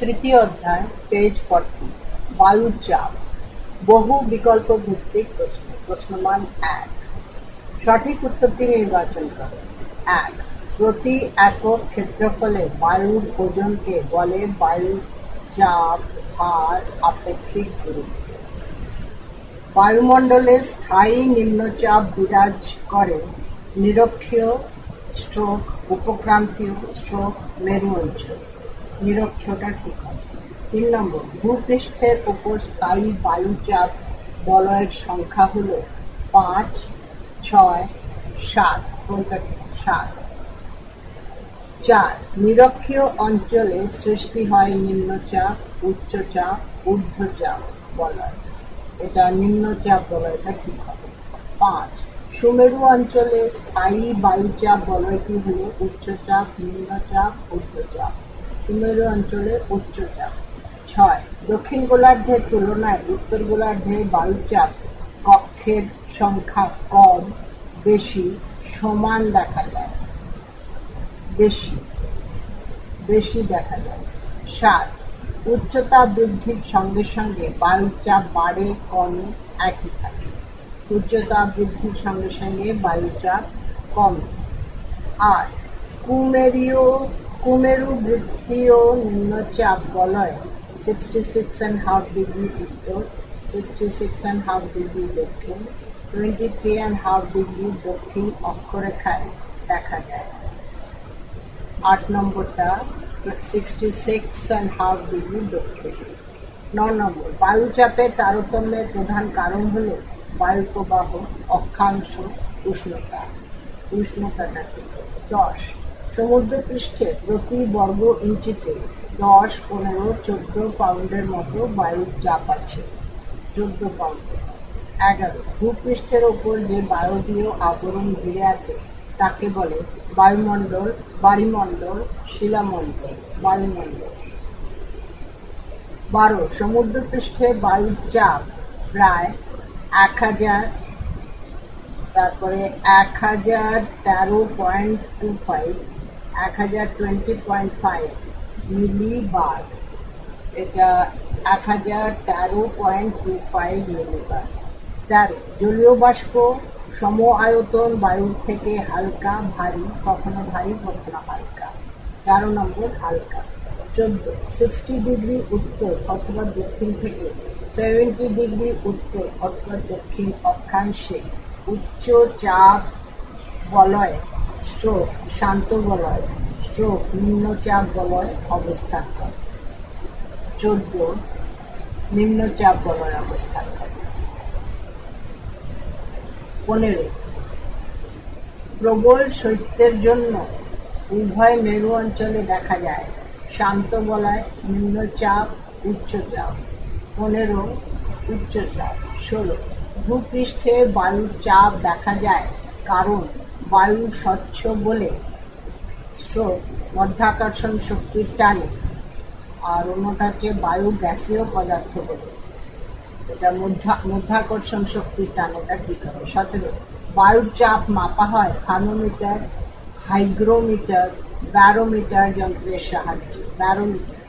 তৃতীয় অধ্যায় page forty বায়ুর চাপ বহু বিকল্প ভিত্তিক প্রশ্ন, প্রশ্নমান এক। সঠিক উত্তরটি নির্বাচন করো। এক, প্রতি একক ক্ষেত্রফলে বায়ুর ওজনকে বলে বায়ুর চাপ আর আপেক্ষিক গুরুত্ব বায়ুমণ্ডলে স্থায়ী নিম্নচাপ বিরাজ করে নিরক্ষীয় স্ট্রোক উপক্রান্তীয় স্ট্রোক মেরু অঞ্চল। নিরক্ষীয়টা ঠিক হবে তিন নম্বর, ভূপৃষ্ঠের উপর স্থায়ী বায়ুচাপ বলয়ের সংখ্যা হল পাঁচ, ছয়, সাত সাত। চার, নিরক্ষীয় অঞ্চলে সৃষ্টি হয় নিম্নচাপ, উচ্চচাপ, ঊর্ধ্বচাপ বলয়। এটা নিম্নচাপ বলয়টা ঠিক হবে? পাঁচ, সুমেরু অঞ্চলে স্থায়ী বায়ুচাপ বলয়টি হল উচ্চচাপ, নিম্নচাপ, ঊর্ধ্বচাপ। সুমেরু অঞ্চলে উচ্চচাপ ছয়, দক্ষিণ গোলার্ধের তুলনায় উত্তর গোলার্ধে বায়ুচাপ কক্ষের সংখ্যা কম, বেশি, সমান দেখা যায়। বেশি বেশি দেখা যায়। সাত, উচ্চতা বৃদ্ধির সঙ্গে সঙ্গে বায়ুর চাপ বাড়ে, কমে, একই থাকে। উচ্চতা বৃদ্ধির সঙ্গে সঙ্গে বায়ুচাপ কমে। আট, কুমেরীয় কুমেরু বৃত্তীয় নিম্নচাপ বলয়। Sixty six and half degree উত্তর sixty six and half degree দক্ষিণ twenty three and half degree দক্ষিণ অক্ষরেখায় দেখা যায়। আট নম্বরটা sixty six and half degree দক্ষিণ। ন নম্বর, বায়ুচাপের তারতম্যের প্রধান কারণ হল বায়ু প্রবাহ অক্ষাংশ উষ্ণতা। উষ্ণতাটা দশ। সমুদ্রপৃষ্ঠে প্রতি বর্গ ইঞ্চিতে দশ, পনেরো, চোদ্দ পাউন্ডের মতো বায়ুর চাপ আছে, চোদ্দ পাউন্ড। এগারো, ভূপৃষ্ঠের ওপর যে বায়বীয় আবরণ ঘিরে আছে, তাকে বলে বায়ুমণ্ডল, বাড়িমণ্ডল, শিলামণ্ডল, বায়ুমণ্ডল। বারো, সমুদ্রপৃষ্ঠে বায়ুর চাপ প্রায় এক হাজার, তারপরে এক হাজার তেরো পয়েন্ট টু ফাইভ এক হাজার টোয়েন্টি পয়েন্ট ফাইভ মিলিবার এটা এক হাজার তেরো পয়েন্ট টু ফাইভ মিলিবার তেরো জলীয় বাষ্প, সম আয়তন বায়ুর থেকে হালকা, ভারী, কখনো ভারী, কখনো হালকা। তেরো নম্বর হালকা। চোদ্দ সিক্সটি ডিগ্রি উত্তর অথবা দক্ষিণ থেকে সেভেন্টি ডিগ্রি উত্তর অথবা দক্ষিণ অক্ষাংশে উচ্চ চাপ বলয় স্ট্রোক, শান্ত বলয় স্ট্রোক, নিম্নচাপ বলয় অবস্থান করে চোদ্দ, নিম্নচাপ বলয় অবস্থান করে পনেরো, প্রবল শৈত্যের জন্য উভয় মেরু অঞ্চলে দেখা যায় শান্ত বলয় নিম্নচাপ, উচ্চচাপ। পনেরো, উচ্চচাপ। ষোলো, ভূপৃষ্ঠে বায়ুর চাপ দেখা যায় কারণ বায়ু স্বচ্ছ বলে স্ট্রোক মধ্যাকর্ষণ শক্তির টানে, আর অন্যটা হচ্ছে বায়ু গ্যাসীয় পদার্থ বলে। এটা মধ্যা, মধ্যাকর্ষণ শক্তির টান এটা ঠিক হবে। সতেরো, বায়ুর চাপ মাপা হয় থার্মোমিটার, হাইগ্রোমিটার, ব্যারোমিটার যন্ত্রের সাহায্যে। ব্যারোমিটার।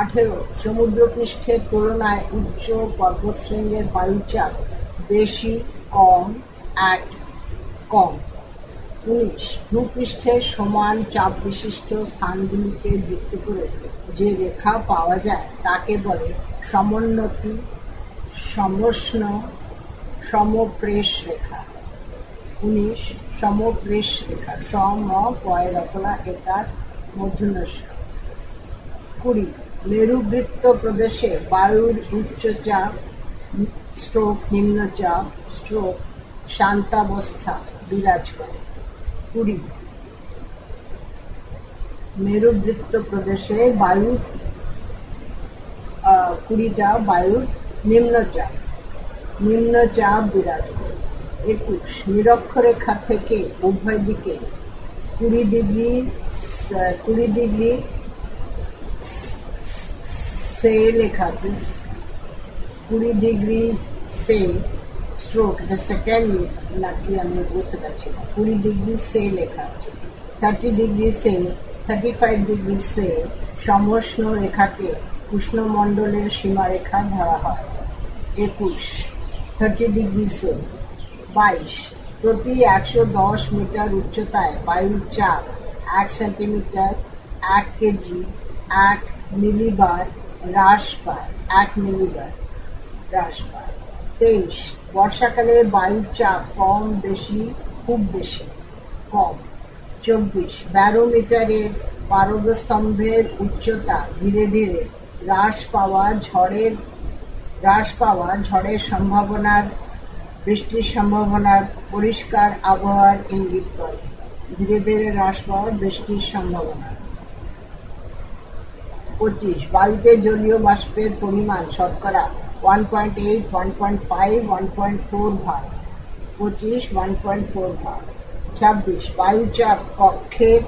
আঠেরো, সমুদ্রপৃষ্ঠের তুলনায় উচ্চ পর্বতশৃঙ্গের বায়ুচাপ বেশি, কম, এক, কম। ভূপৃষ্ঠের সমান চাপ বিশিষ্ট স্থানগুলিকে যুক্ত করে যে রেখা পাওয়া যায়, তাকে বলে সমোন্নতি, সমষ্ণ সমপ্রেশ রেখা। উনিশ সমপ্রেশ রেখা, সম পয় রফলা একার মধ্যনস্য কুড়ি, মেরুবৃত্ত প্রদেশে বায়ুর উচ্চচাপ স্ট্রোক নিম্নচাপ স্ট্রোক, শান্তাবস্থা বিরাজ করে। কুড়ি মেরুবৃত্ত প্রদেশে বায়ু কুড়িটা বায়ুর নিম্নচাপ। নিম্নচাপ বিরাজ। একুশ, নিরক্ষরেখা থেকে উভয় দিকে কুড়ি ডিগ্রি কুড়ি ডিগ্রি সে লেখা কুড়ি ডিগ্রি সে স্ট্রোক এটা সেকেন্ড নাকি আমি বুঝতে পারছি না কুড়ি ডিগ্রি সে লেখা আছে থার্টি ডিগ্রি সে থার্টি ফাইভ ডিগ্রি সে সমষ্ণ রেখাকে উষ্ণমণ্ডলের সীমারেখা ধরা হয় একুশ থার্টি ডিগ্রি সেল বাইশ প্রতি একশো দশ মিটার উচ্চতায় বায়ুর চাপ এক সেন্টিমিটার এক কেজি এক মিলিবার হ্রাস পায় এক মিলিবার হ্রাস পায় তেইশ বর্ষাকালে বায়ুর চাপ কম, বেশি, খুব বেশি। কম। চব্বিশ। ব্যারোমিটারের পারদস্তম্ভের উচ্চতা ধীরে ধীরে হ্রাস পাওয়া ঝড়ের, হ্রাস পাওয়া ঝড়ের সম্ভাবনার, বৃষ্টির সম্ভাবনার পরিষ্কার আবহাওয়ার ইঙ্গিত করে। ধীরে ধীরে হ্রাস পাওয়া বৃষ্টির সম্ভাবনা। পঁচিশ। বায়ুতে জলীয় বাষ্পের পরিমাণ শতকরা one point eight one point five one point four ভাগ পঁচিশ ওয়ান পয়েন্ট ফোর ভাগ ছাব্বিশ, বায়ুচাপ কক্ষের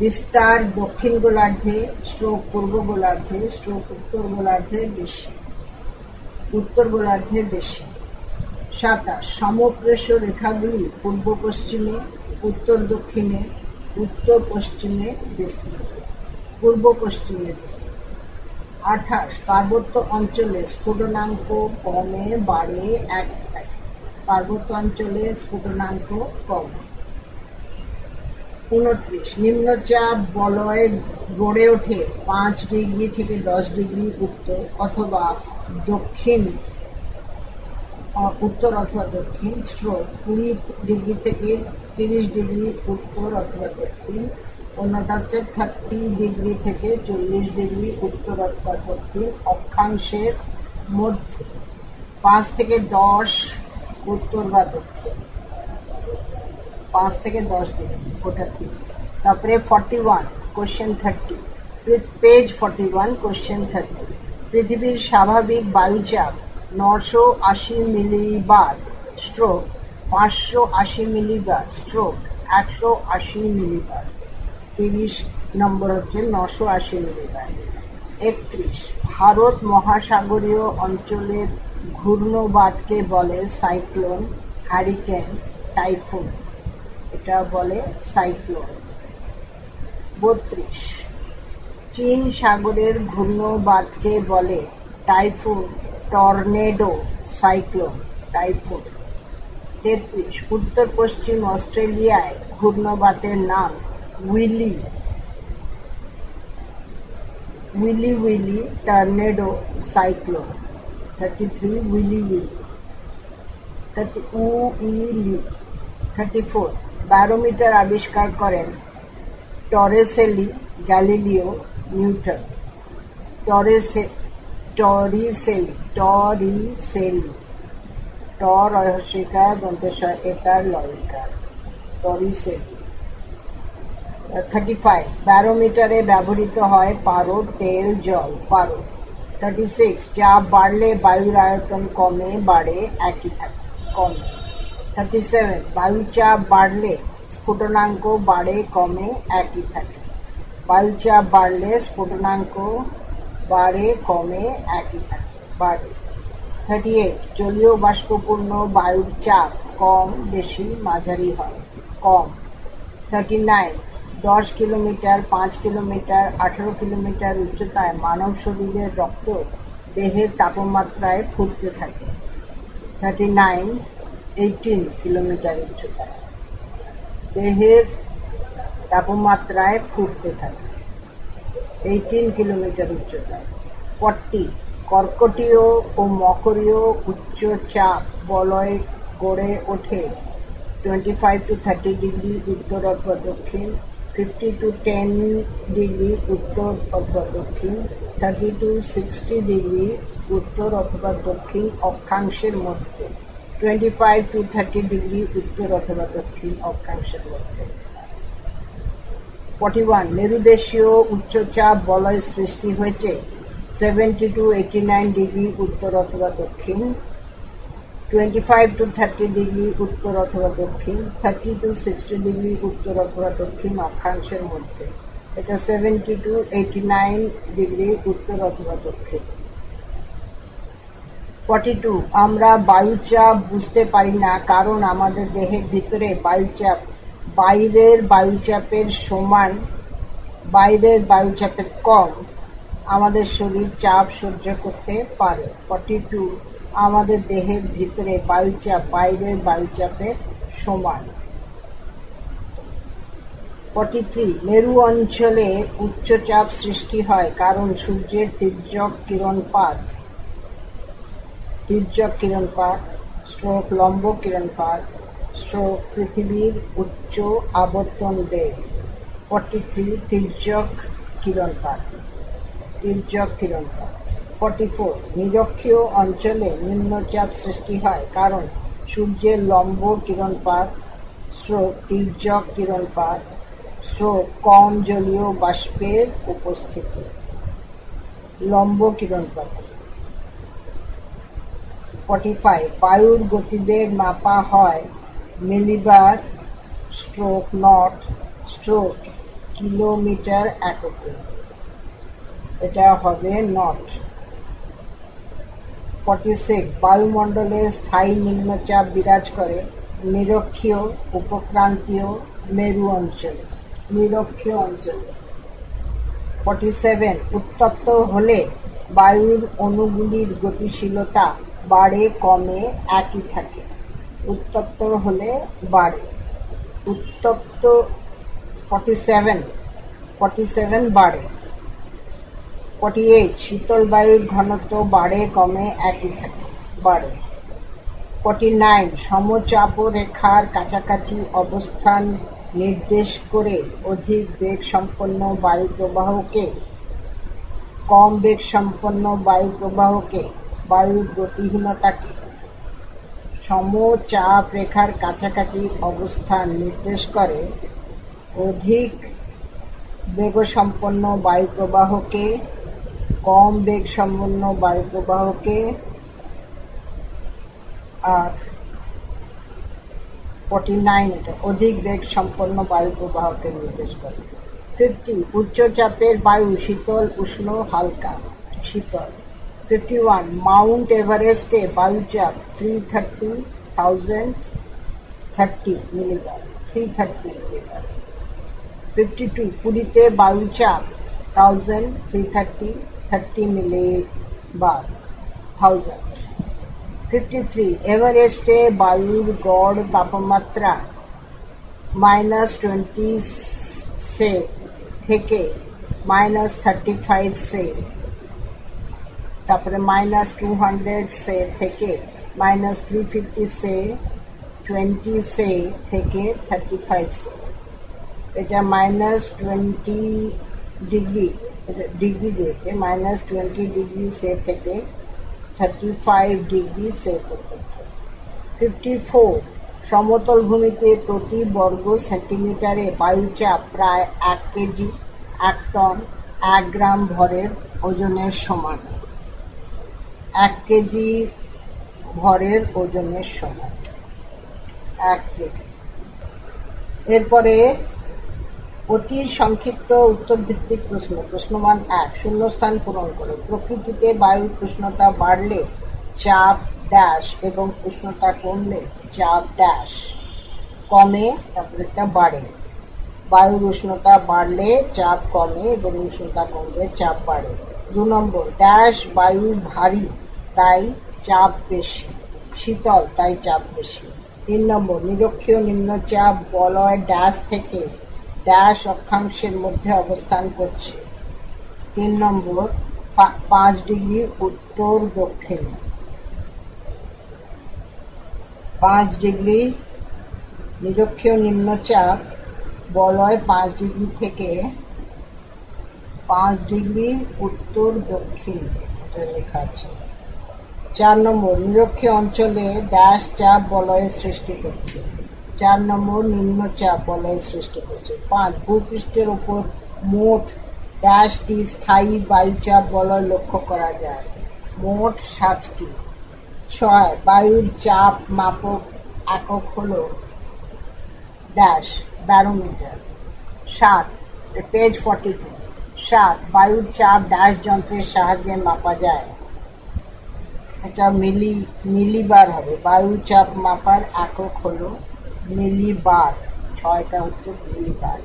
বিস্তার দক্ষিণ গোলার্ধে স্ট্রোক পূর্ব গোলার্ধে স্ট্রোক উত্তর গোলার্ধে বেশি, উত্তর গোলার্ধে বেশি। সাতাশ সমপ্রেষ রেখাগুলি পূর্ব পশ্চিমে, উত্তর দক্ষিণে, উত্তর পশ্চিমে বিস্তৃত। পূর্ব পশ্চিমে আঠাশ পার্বত্য অঞ্চলে স্ফুটনাঙ্ক কমে বাড়ে এক পার্বত্য অঞ্চলে স্ফুটনাঙ্ক কম। উনত্রিশ নিম্নচাপ বলয় গড়ে ওঠে পাঁচ ডিগ্রি থেকে দশ ডিগ্রি উত্তর অথবা দক্ষিণ উত্তর অথবা দক্ষিণ স্ট্রোক কুড়ি ডিগ্রি থেকে তিরিশ ডিগ্রি উত্তর অথবা দক্ষিণ হচ্ছে থার্টি ডিগ্রি থেকে চল্লিশ ডিগ্রি উত্তর অথবা দক্ষিণ অক্ষাংশের মধ্যে। পাঁচ থেকে দশ উত্তর বা দক্ষিণ। পাঁচ থেকে দশ ডিগ্রি ওটা ঠিক। তারপরে forty one question thirty page forty one question thirty পৃথিবীর স্বাভাবিক বায়ুচাপ নশো আশি মিলিবার স্ট্রোক পাঁচশো আশি মিলিবার স্ট্রোক একশো আশি মিলিবার তিরিশ নম্বর হচ্ছে নশো আশি মিলিবার একত্রিশ, ভারত মহাসাগরীয় অঞ্চলের ঘূর্ণবাদকে বলে সাইক্লোন হ্যারিকেন টাইফুন। এটা বলে সাইক্লোন। বত্রিশ, চীন সাগরের ঘূর্ণবাদকে বলে টাইফুন, টর্নেডো, সাইক্লোন, টাইফুন। তেত্রিশ উত্তর পশ্চিম অস্ট্রেলিয়ায় ঘূর্ণবাতের নাম willy willy willy tornado cyclone thirty three willy willy thirty willy thirty four barometer আবিষ্কার করেন টরেসেলি গ্যালিলিও নিউটন টরেসে টরিসেলি টরিসেলি টর রহস্যিকা দন্তেশ্বর এটার লয়িকার টরিসেলি থার্টি ফাইভ ব্যারোমিটারে ব্যবহৃত হয় পারদ, তেল, জল, পারদ। থার্টি সিক্স চাপ বাড়লে বায়ুর আয়তন কমে, বাড়ে একই থাকে, কমে। থার্টি সেভেন বায়ুচাপ বাড়লে স্ফুটনাঙ্ক বাড়ে, কমে, একই থাকে। বায়ুচাপ বাড়লে স্ফুটনাঙ্ক বাড়ে, কমে, একই থাকে, বাড়ে। থার্টি এইট জলীয় বাষ্পপূর্ণ বায়ুর চাপ কম, বেশি, মাঝারি হয়, কম। থার্টি নাইন দশ কিলোমিটার, পাঁচ কিলোমিটার, আঠারো কিলোমিটার উচ্চতায় মানব শরীরের রক্ত দেহের তাপমাত্রায় ফুটতে থাকে। থার্টি নাইন এইটিন কিলোমিটার উচ্চতায় দেহের তাপমাত্রায় ফুটতে থাকে। এইটিন কিলোমিটার উচ্চতায় ফর্টি কর্কটীয় ও মকরীয় উচ্চচাপ বলয় গড়ে ওঠে। Twenty five to thirty degree উত্তর অথবা দক্ষিণ ফিফটি টু টেন ডিগ্রি উত্তর অথবা দক্ষিণ থার্টি টু সিক্সটি ডিগ্রি উত্তর অথবা দক্ষিণ অক্ষাংশের মধ্যে twenty five to thirty degree উত্তর অথবা দক্ষিণ অক্ষাংশের মধ্যে। ফর্টি ওয়ান মেরুদেশীয় উচ্চচাপ বলয় সৃষ্টি হয়েছে seventy two eighty nine degree উত্তর অথবা দক্ষিণ twenty five to thirty degree উত্তর অথবা দক্ষিণ থার্টি টু সিক্সটি ডিগ্রি উত্তর অথবা দক্ষিণ অক্ষাংশের মধ্যে। এটা seventy two eighty nine degree উত্তর অথবা দক্ষিণ। ফর্টি টু আমরা বায়ুচাপ বুঝতে পারি না কারণ আমাদের দেহের ভিতরে বায়ুচাপ, বাইরের বায়ুচাপের সমান, বাইরের বায়ুচাপের কম আমাদের শরীর চাপ সহ্য করতে পারে। ফর্টি টু আমাদের দেহের ভিতরে বায়ুচাপ বাইরের বায়ুচাপের সমান। ফর্টি থ্রি মেরু অঞ্চলে উচ্চচাপ সৃষ্টি হয় কারণ সূর্যের তির্যক কিরণপাত। তির্যক কিরণপাত স্ট্রোক লম্ব কিরণপাত স্ট্রোক পৃথিবীর উচ্চ আবর্তন বেগ। ফর্টি থ্রি তির্যক কিরণপাত। তির্যক কিরণপাত। Forty four. নিরক্ষীয় অঞ্চলে নিম্নচাপ সৃষ্টি হয় কারণ সূর্যের লম্ব কিরণপাত স্ট্রোক তির্যক কিরণপাত স্রোত কম জলীয় বাষ্পের উপস্থিতি, লম্ব কিরণপাত ফর্টি ফাইভ। বায়ুর গতিবেগ মাপা হয় millibar stroke knot stroke kilometre এককে। এটা হবে নট। ফর্টি সিক্স বায়ুমণ্ডলে স্থায়ী নিম্নচাপ বিরাজ করে নিরক্ষীয়, উপক্রান্তীয় মেরু অঞ্চলে, নিরক্ষীয় অঞ্চলে। ফর্টি সেভেন উত্তপ্ত হলে বায়ুর অণুগুলির গতিশীলতা বাড়ে, কমে, একই থাকে। উত্তপ্ত হলে বাড়ে। উত্তপ্ত ফর্টি সেভেন ফর্টি সেভেন বাড়ে। ফর্টি এইট, শীতল বায়ুর ঘনত্ব বাড়ে, কমে একই থাকে, বাড়ে। ফর্টি নাইন, সমচাপ রেখার কাছাকাছি অবস্থান নির্দেশ করে অধিক বেগ সম্পন্ন বায়ু প্রবাহকে কম বেগ সম্পন্ন বায়ু প্রবাহকে বায়ুর গতিহীনতাকে, সমচাপ রেখার কাছাকাছি অবস্থান নির্দেশ করে অধিক বেগসম্পন্ন বায়ু প্রবাহকে কম বেগ সম্পন্ন বায়ু প্রবাহকে আর ফর্টি নাইন এটা অধিক বেগ সম্পন্ন বায়ু প্রবাহকে নির্দেশ করে। ফিফটি উচ্চচাপের বায়ু শীতল, উষ্ণ, হালকা, শীতল। ফিফটি ওয়ান মাউন্ট এভারেস্টে বায়ুচাপ three thirty thousand thirty millibar three thirty millibar. Fifty two পুরীতে বায়ুচাপ thousand three thirty thirty millibar thousand fifty three এভারেস্টে বায়ুর গড় তাপমাত্রা মাইনাস টোয়েন্টি সে থেকে মাইনাস থার্টি ফাইভ সে তারপরে মাইনাস টু হান্ড্রেড সে থেকে মাইনাস থ্রি ফিফটি সে টোয়েন্টি সে থেকে থার্টি ফাইভ সে এটা মাইনাস টোয়েন্টি ডিগ্রি ডিগ্রি দিয়েছে মাইনাস টোয়েন্টি ডিগ্রি সে থেকে থার্টি ফাইভ ডিগ্রি সে ফিফটি ফোর সমতল ভূমিতে প্রতি বর্গ সেন্টিমিটারে বায়ুচাপ প্রায় এক কেজি, এক টন, এক গ্রাম ভরের ওজনের সমান। এক কেজি ভরের ওজনের সমান। এক কেজি। এরপরে অতি সংক্ষিপ্ত উত্তর ভিত্তিক প্রশ্ন। প্রশ্নমান এক, শূন্যস্থান পূরণ করে। প্রকৃতিতে বায়ুর উষ্ণতা বাড়লে চাপ ড্যাশ এবং উষ্ণতা কমলে চাপ ড্যাশ কমে, তারপরে একটা বাড়ে। বায়ুর উষ্ণতা বাড়লে চাপ কমে এবং উষ্ণতা কমলে চাপ বাড়ে। দু নম্বর ড্যাশ বায়ু ভারী, তাই চাপ বেশি। শীতল, তাই চাপ বেশি। তিন নম্বর, নিরক্ষীয় নিম্নচাপ বলয় ড্যাশ থেকে ড্যাশ অক্ষাংশের মধ্যে অবস্থান করছে। তিন নম্বর পাঁচ ডিগ্রি উত্তর দক্ষিণ। পাঁচ ডিগ্রি নিরক্ষীয় নিম্নচাপ বলয় পাঁচ ডিগ্রি থেকে পাঁচ ডিগ্রি উত্তর দক্ষিণ এটা লেখা আছে। চার নম্বর, নিরক্ষীয় অঞ্চলে ড্যাশ চাপ বলয়ের সৃষ্টি করছে। চার নম্বর নিম্নচাপ বলয়ের সৃষ্টি করছে। পাঁচ, ভূপৃষ্ঠের উপর মোট ড্যাশটি স্থায়ী বায়ুচাপ বলয় লক্ষ্য করা যায়। মোট সাতটি। ছয়, বায়ুর চাপ মাপক একক হল ড্যাশ ব্যারোমিটার সাত পেজ ফর্টি টু সাত, বায়ুর চাপ ড্যাশ যন্ত্রের সাহায্যে মাপা যায়। এটা মিলি, মিলিবার হবে। বায়ু চাপ মাপার একক হলো মিলিবার, ছয়টা হচ্ছে মিলিবার।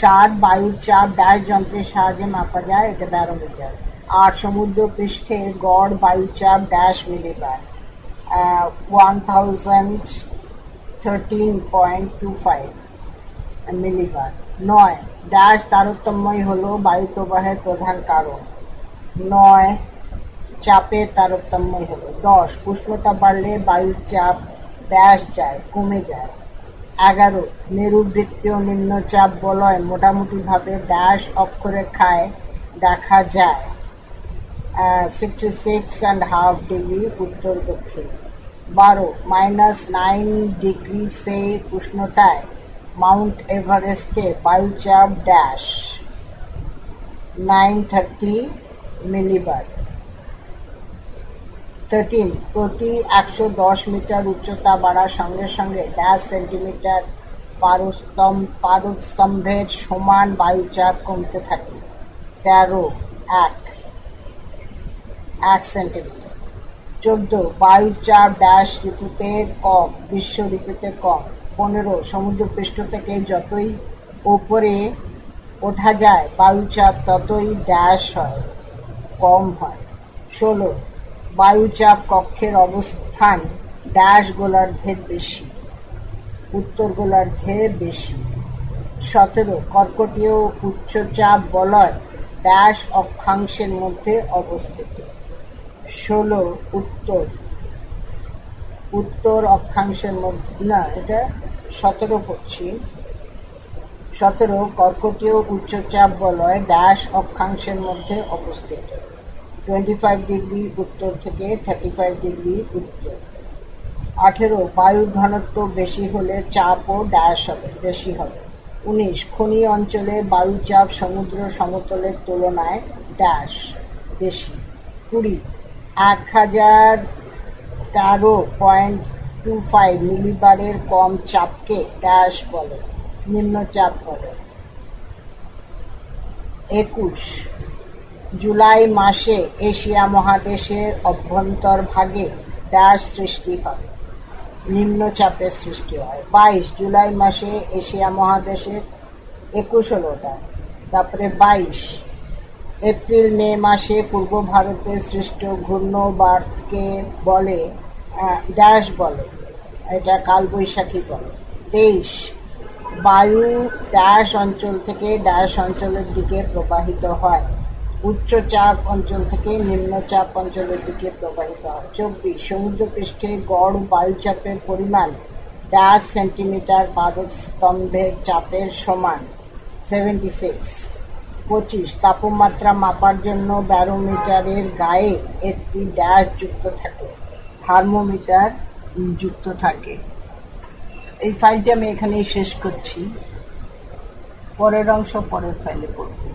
সাত বায়ুর চাপ ড্যাশ যন্ত্রের সাহায্যে মাপা যায়, এটা ব্যারোমিটার আট সমুদ্র পৃষ্ঠে গড় বায়ুচাপ dash millibar. One thousand thirteen point two five millibar. নয় ড্যাশ তারতম্যই হলো বায়ু প্রবাহের প্রধান কারণ। নয়, চাপের তারতম্যই হলো। দশ, উষ্ণতা বাড়লে বায়ুর চাপ ড্যাশ যায়, কমে যায়। এগারো। মেরুবৃত্তীয় নিম্নচাপ বলয় মোটামুটিভাবে ড্যাশ অক্ষরেখায় দেখা যায়। Sixty six and half degree উত্তর দক্ষিণ। বারো মাইনাস নাইন ডিগ্রি সে উষ্ণতায় মাউন্ট এভারেস্টে বায়ুচাপ dash nine thirty millibar thirteen প্রতি একশো দশ মিটার উচ্চতা বাড়ার সঙ্গে সঙ্গে ড্যাশ সেন্টিমিটার পারস্তম পারস্তম্ভের সমান বায়ুচাপ কমতে থাকে। তেরো, এক এক সেন্টিমিটার চোদ্দ, বায়ুচাপ ড্যাশ ঋতুতে কম গ্রীষ্ম ঋতুতে কম। পনেরো, সমুদ্রপৃষ্ঠ থেকে যতই ওপরে ওঠা যায়, বায়ুচাপ ততই ড্যাশ হয়, কম হয়। ষোলো বায়ুচাপ কক্ষের অবস্থান ড্যাশ গোলার্ধের বেশি, উত্তর গোলার্ধের বেশি। সতেরো, কর্কটীয় উচ্চচাপ বলয় ড্যাশ অক্ষাংশের মধ্যে অবস্থিত। ষোলো, উত্তর উত্তর অক্ষাংশের মধ্যে, না, এটা সতেরো পড়ছি সতেরো, কর্কটীয় উচ্চচাপ বলয় ড্যাশ অক্ষাংশের মধ্যে অবস্থিত। টোয়েন্টি ফাইভ ডিগ্রি উত্তর থেকে থার্টি ফাইভ ডিগ্রি উত্তর। আঠেরো বায়ুর ঘনত্ব বেশি হলে চাপও ড্যাশ হবে, বেশি হবে। উনিশ, খনি অঞ্চলে বায়ুচাপ সমুদ্র সমতলের তুলনায় ড্যাশ বেশি। কুড়ি, এক হাজার তেরো পয়েন্ট টু ফাইভ মিলিবারের কম চাপকে ড্যাশ বলে নিম্নচাপ বলে। একুশ জুলাই মাসে এশিয়া মহাদেশের অভ্যন্তরভাগে ড্যাশ সৃষ্টি হয়। নিম্নচাপের সৃষ্টি হয়। বাইশ জুলাই মাসে এশিয়া মহাদেশের একুশ হলোটা তারপরে বাইশ এপ্রিল মে মাসে পূর্ব ভারতে সৃষ্ট ঘূর্ণবার্তকে বলে ড্যাশ বলে। এটা কালবৈশাখী বলে। তেইশ বায়ু ড্যাশ অঞ্চল থেকে ড্যাশ অঞ্চলের দিকে প্রবাহিত হয়। উচ্চচাপ অঞ্চল থেকে নিম্নচাপ অঞ্চলের দিকে প্রবাহিত হয়। চব্বিশ, সমুদ্রপৃষ্ঠে গড় বায়ুচাপের পরিমাণ ড্যাশ সেন্টিমিটার পারদ স্তম্ভের চাপের সমান সেভেন্টি সিক্স। পঁচিশ, তাপমাত্রা মাপার জন্য ব্যারোমিটারের গায়ে একটি ড্যাশ যুক্ত থাকে, থার্মোমিটার যুক্ত থাকে। এই ফাইলটি আমি এখানেই শেষ করছি। পরের অংশ পরের ফাইলে পড়ব।